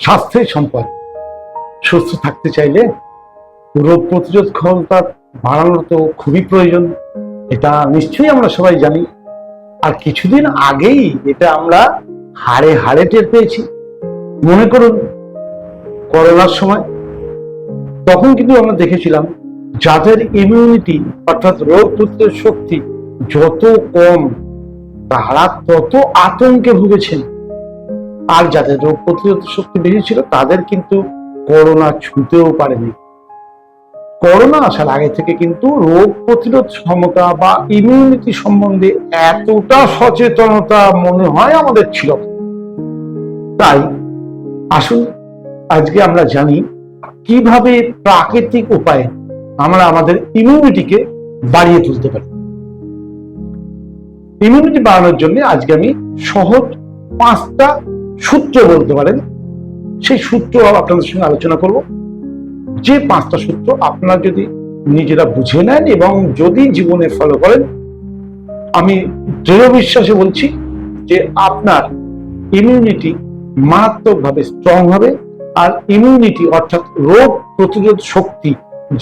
স্বাস্থ্যের সম্পদ। সুস্থ থাকতে চাইলে রোগ প্রতিরোধ ক্ষমতা বাড়ানো তো খুবই প্রয়োজন। এটা নিশ্চয়ই আমরা সবাই জানি। আর কিছুদিন আগেই এটা আমরা হাড়ে হাড়ে টের পেয়েছি। মনে করুন, করোনার সময়। তখন কিন্তু আমরা দেখেছিলাম, যাদের ইমিউনিটি অর্থাৎ রোগ প্রতিরোধ শক্তি যত কম, তারা তত আতঙ্কে ভুগেছেন। আর যাদের রোগ প্রতিরোধ শক্তি বেশি ছিল, তাদের কিন্তু করোনা ছুঁতেও পারেনি। করোনা আসার আগে থেকে কিন্তু রোগ প্রতিরোধ ক্ষমতা বা ইমিউনিটি সম্বন্ধে এতটা সচেতনতা মনে হয় আমাদের ছিল তাই আসুন, আজকে আমরা জানি কীভাবে প্রাকৃতিক উপায়ে আমরা আমাদের ইমিউনিটিকে বাড়িয়ে তুলতে পারি। ইমিউনিটি বাড়ানোর জন্য আজকে আমি সহজ পাঁচটা সূত্র বলতে পারেন, সেই সূত্র আপনাদের সঙ্গে আলোচনা করব। যে পাঁচটা সূত্র আপনারা যদি নিজেরা বুঝে নেন এবং যদি জীবনে ফলো করেন, আমি দৃঢ় বিশ্বাসে বলছি যে আপনার ইমিউনিটি মারাত্মকভাবে স্ট্রং হবে আর ইমিউনিটি অর্থাৎ রোগ প্রতিরোধ শক্তি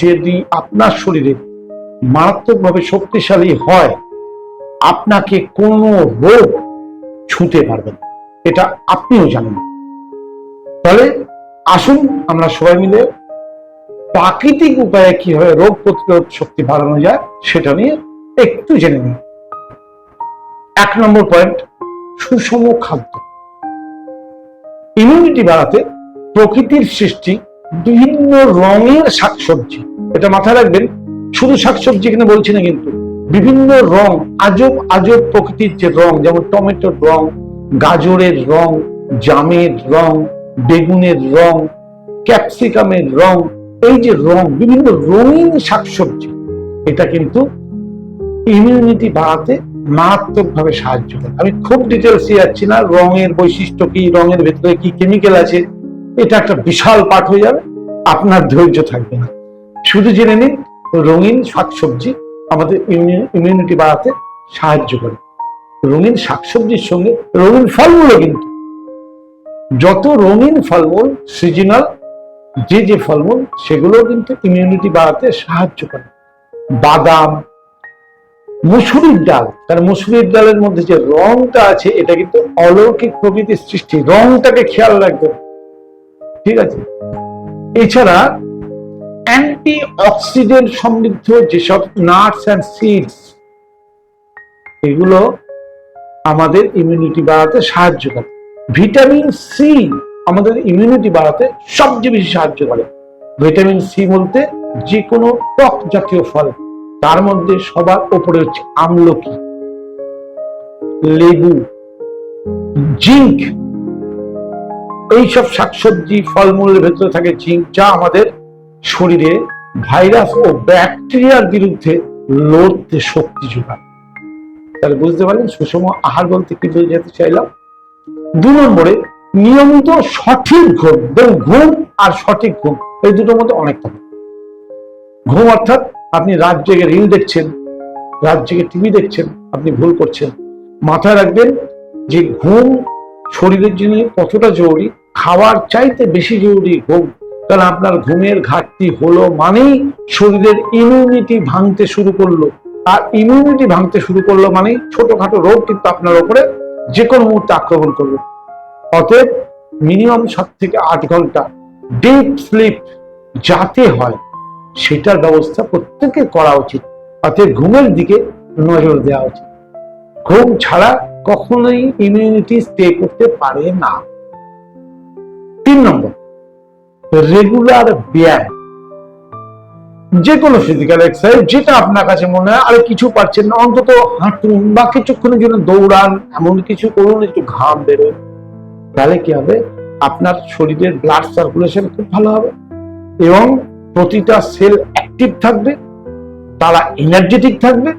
যদি আপনার শরীরে মারাত্মকভাবে শক্তিশালী হয়, আপনাকে কোনো রোগ ছুঁতে পারবে না। এটা আপনিও জানেন। তাহলে আসুন আমরা সবাই মিলে প্রাকৃতিক উপায়ে কীভাবে রোগ প্রতিরোধ শক্তি বাড়ানো যায় সেটা নিয়ে একটু জেনে নিই। এক নম্বর পয়েন্ট সুষম খাদ্য। ইমিউনিটি বাড়াতে প্রকৃতির সৃষ্টি বিভিন্ন রঙের শাকসবজি। এটা মাথায় রাখবেন, শুধু শাকসবজি এখানে বলছি না কিন্তু বিভিন্ন রং, আজব আজব প্রকৃতির যে রং, যেমন টমেটোর রং গাজরের রং, জামের রং, বেগুনের রং, ক্যাপসিকামের রং, এই যে রং, বিভিন্ন রঙিন শাকসবজি, এটা কিন্তু ইমিউনিটি বাড়াতে মারাত্মকভাবে সাহায্য করে। আমি খুব ডিটেলসে যাচ্ছি না, রঙের বৈশিষ্ট্য কি, রঙের ভেতরে কি কেমিক্যাল আছে, এটা একটা বিশাল পাঠ হয়ে যাবে, আপনার ধৈর্য থাকবে না। শুধু জেনে নিন, রঙিন শাকসবজি আমাদের ইমিউনিটি বাড়াতে সাহায্য করে। রঙিন শাকসবজির সঙ্গে রঙিন ফলমূলও কিন্তু। যত রঙিন ফলমূল সিজনাল যে যে ফলমূল সেগুলো কিন্তু ইমিউনিটি বাড়াতে সাহায্য করে। বাদাম, মুসুরির ডাল, কারণ মুসুরির ডালের মধ্যে যে রংটা আছে, এটা কিন্তু অলৌকিক প্রকৃতির সৃষ্টি। রংটাকে খেয়াল রাখবেন। ঠিক আছে? এছাড়া অ্যান্টি অক্সিডেন্ট সমৃদ্ধ যেসব নাটস অ্যান্ড সিডস এগুলো আমাদের ইমিউনিটি বাড়াতে সাহায্য করে। ভিটামিন সি আমাদের ইমিউনিটি বাড়াতে সবচেয়ে বেশি সাহায্য করে। ভিটামিন সি বলতে যে কোনো টক জাতীয় ফল, তার মধ্যে সবার উপরে হচ্ছে আমলকি, লেবু, জিঙ্ক, এইসব শাকসবজি, ফলমূলের ভেতরে থাকে জিঙ্ক, যা আমাদের শরীরে ভাইরাস ও ব্যাকটেরিয়ার বিরুদ্ধে লড়তে শক্তি যোগায়। তাহলে বুঝতে পারলেন সুষম আহার বলতে কি বুঝে যেতে চাইলাম? দু নম্বরে নিয়মিত সঠিক ঘুম ঘুম আর সঠিক ঘুম, এই দুটোর মধ্যে অনেক তফাৎ ঘুম অর্থাৎ আপনি রাত জেগে রিল দেখছেন, রাত জেগে টিভি দেখছেন, আপনি ভুল করছেন। মাথায় রাখবেন যে ঘুম শরীরের জন্য কতটা জরুরি, খাওয়ার চাইতে বেশি জরুরি ঘুম, কারণ আপনার ঘুমের ঘাটতি হলো মানেই শরীরের ইমিউনিটি ভাঙতে শুরু করল। আর ইমিউনিটি ভাঙতে শুরু করল মানেই ছোটখাটো রোগ কিন্তু আপনার উপরে যে কোনো মুহূর্তে আক্রমণ করবে। অতএব মিনিমাম সাত থেকে আট ঘণ্টা ডিপ স্লিপ যাতে হয়, সেটার ব্যবস্থা প্রত্যেকের করা উচিত। অতএব ঘুমের দিকে নজর দেওয়া উচিত। ঘুম ছাড়া কখনোই ইমিউনিটি স্টে করতে পারে না। তিন নম্বর রেগুলার ব্যায়াম। যে কোনো ফিজিক্যাল এক্সারসাইজ যেটা আপনার কাছে মনে হয়, আরে কিছু পারছেন না, অন্তত হাঁটুন বা কিছুক্ষণের জন্য দৌড়ান, এমন কিছু করুন, একটু ঘাম বেরোয়। তাহলে কি হবে? আপনার শরীরের ব্লাড সার্কুলেশন খুব ভালো হবে এবং প্রতিটা সেল অ্যাক্টিভ থাকবে, তারা এনার্জেটিক থাকবে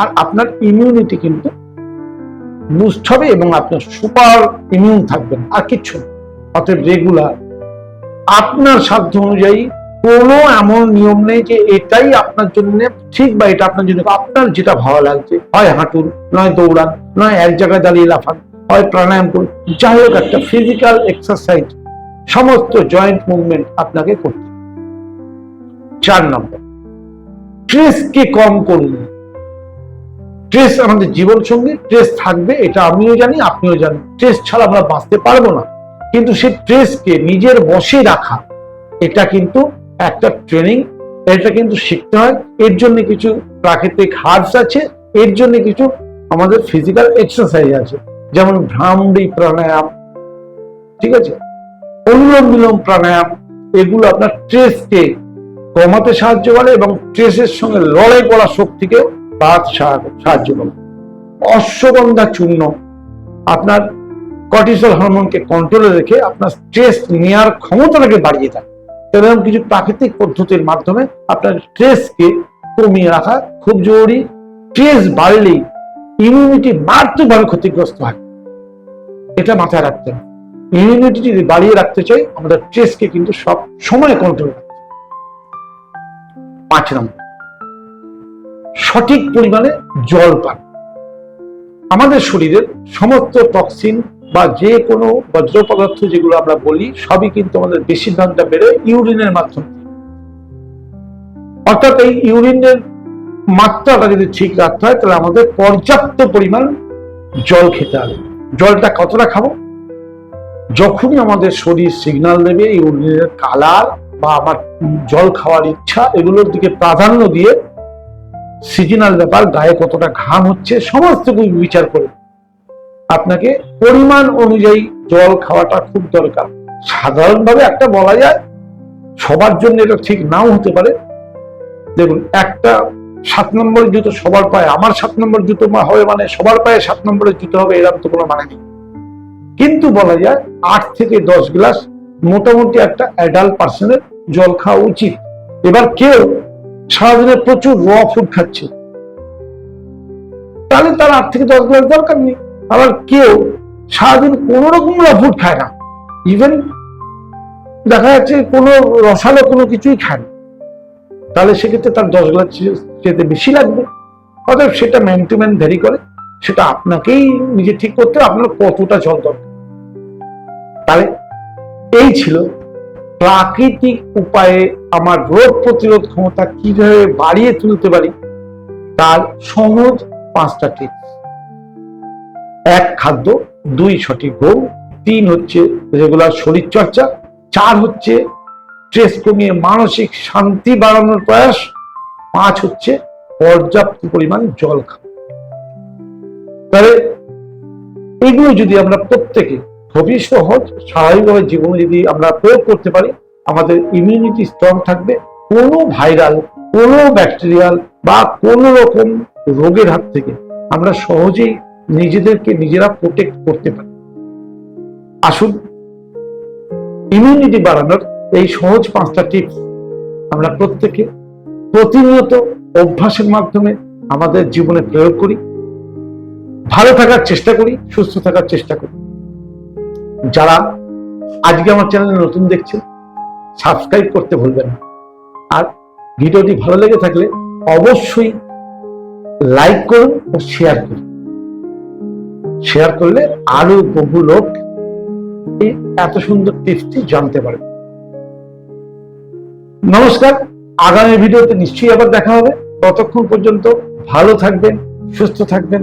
আর আপনার ইমিউনিটি কিন্তু বুস্ট হবে এবং আপনার সুপার ইমিউন থাকবেন আর কিচ্ছু অতএব রেগুলার আপনার সাধ্য অনুযায়ী কোনো এমন নিয়ম নেই যে এটাই আপনার জন্য ঠিক বা এটা আপনার জন্য আপনার যেটা ভালো লাগছে, হয় হাঁটুন, নয় দৌড়ান, নয় এক জায়গায় দাঁড়িয়ে লাফান, হয় প্রাণায়াম করুন, যাই হোক একটা ফিজিক্যাল এক্সারসাইজ সমস্ত জয়েন্ট মুভমেন্ট আপনাকে করতে। চার নম্বর স্ট্রেসকে কম করুন স্ট্রেস আমাদের জীবন সঙ্গী স্ট্রেস থাকবে, এটা আমিও জানি, আপনিও জানেন স্ট্রেস ছাড়া আমরা বাঁচতে পারব না। কিন্তু সেই স্ট্রেসকে নিজের বসে রাখা, এটা কিন্তু একটা ট্রেনিং এটা কিন্তু শিখতে হয়। এর জন্য কিছু প্রাকৃতিক হার্বস আছে, এর জন্য কিছু আমাদের ফিজিক্যাল এক্সারসাইজ আছে। যেমন ভ্রামরি প্রাণায়াম, ঠিক আছে? অনুলোম বিলোম প্রাণায়াম, এগুলো আপনার স্ট্রেসকে কমাতে সাহায্য করে এবং স্ট্রেসের সঙ্গে লড়াই করার শক্তিকে বাদ সাহায্য- সাহায্য করে। অশ্বগন্ধা চূর্ণ, আপনার কর্টিসল হরমোনকে কন্ট্রোলে রেখে আপনার স্ট্রেস নেওয়ার ক্ষমতাটাকে বাড়িয়ে দেয়। এরকম কিছু প্রাকৃতিক পদ্ধতির মাধ্যমে আপনার স্ট্রেসকে কমিয়ে রাখা খুব জরুরি। স্ট্রেস বাড়লেই ইমিউনিটি মারাত্মকভাবে ক্ষতিগ্রস্ত হয়। এটা মাথায় রাখতে হবে ইমিউনিটি যদি বাড়িয়ে রাখতে চাই, আমাদের স্ট্রেসকে কিন্তু সব সময় কন্ট্রোল রাখতে। পাঁচ নম্বর। সঠিক পরিমাণে জল পান। আমাদের শরীরের সমস্ত টক্সিন বা যে কোনো বজ্র পদার্থ যেগুলো আমরা বলি, সবই কিন্তু আমাদের বেশিরভাগটা বেড়ে ইউরিনের মাধ্যমে। অর্থাৎ এই ইউরিনের মাত্রাটা যদি ঠিক রাখতে হয়, তাহলে আমাদের পর্যাপ্ত পরিমাণ জল খেতে হবে। জলটা কতটা খাব? যখনই আমাদের শরীর সিগন্যাল দেবে, ইউরিনের কালার বা আমার জল খাওয়ার ইচ্ছা, এগুলোর দিকে প্রাধান্য দিয়ে সিজনাল ব্যাপার, গায়ে কতটা ঘাম হচ্ছে, সমস্ত বিচার করে আপনাকে পরিমাণ অনুযায়ী জল খাওয়াটা খুব দরকার। সাধারণভাবে একটা বলা যায়, সবার জন্য এটা ঠিক নাও হতে পারে। দেখুন, একটা সাত নম্বরের জুতো সবার পায়ে, আমার সাত নম্বর জুতো হবে মানে সবার পায়ে সাত নম্বরের জুতো হবে, এরকম তো কোনো মানে নেই। কিন্তু বলা যায়, আট থেকে দশ গ্লাস মোটামুটি একটা অ্যাডাল্ট পার্সনের জল খাওয়া উচিত। এবার কেউ সারাদিনে প্রচুর র ফুড খাচ্ছে, তাহলে তার আট থেকে দশ গ্লাস দরকার নেই। আবার কেউ সারাদিন কোন রকম র ফুড খায় না। ইভেন দেখা যাচ্ছে কোনো রসালো কোনো কিছুই খায় না। তাহলে সেক্ষেত্রে তার দশ গ্লাস যেতে বেশি লাগবে। অতএব সেটা ম্যান টু ম্যান ভ্যারি করে, সেটা আপনাকেই নিজে ঠিক করতে আপনার কতটা জল দরকার। তাহলে এই ছিল প্রাকৃতিক উপায়ে আমার রোগ প্রতিরোধ ক্ষমতা কীভাবে বাড়িয়ে তুলতে পারি, তার সহজ পাঁচটা টিপস এক খাদ্য, দুই সঠিক ঘুম তিন হচ্ছে রেগুলার শরীর চর্চা চার হচ্ছে স্ট্রেস কমিয়ে মানসিক শান্তি বাড়ানোর প্রয়াস, পাঁচ হচ্ছে পর্যাপ্ত পরিমাণ জল খাওয়া। এগুলো যদি আমরা প্রত্যেকে খুবই সহজ, স্বাভাবিকভাবে জীবনে যদি আমরা প্রয়োগ করতে পারি, আমাদের ইমিউনিটি স্ট্রং থাকবে, কোনো ভাইরাল কোনো ব্যাকটেরিয়াল বা কোনো রকম রোগের হাত থেকে আমরা সহজেই নিজেদেরকে নিজেরা প্রোটেক্ট করতে পারি। আসুন ইমিউনিটি বাড়ানোর এই সহজ পাঁচটা টিপস আমরা প্রত্যেকে প্রতিনিয়ত অভ্যাসের মাধ্যমে আমাদের জীবনে প্রয়োগ করি। ভালো থাকার চেষ্টা করি, সুস্থ থাকার চেষ্টা করি। যারা আজকে আমার চ্যানেলে নতুন দেখছেন সাবস্ক্রাইব করতে ভুলবেন না। আর ভিডিওটি ভালো লেগে থাকলে অবশ্যই লাইক করুন ও শেয়ার করুন। শেয়ার করলে আরও বহু লোক এত সুন্দর টিপসটি জানতে পারে। নমস্কার, আগামী ভিডিওতে নিশ্চয়ই আবার দেখা হবে। ততক্ষণ পর্যন্ত ভালো থাকবেন, সুস্থ থাকবেন।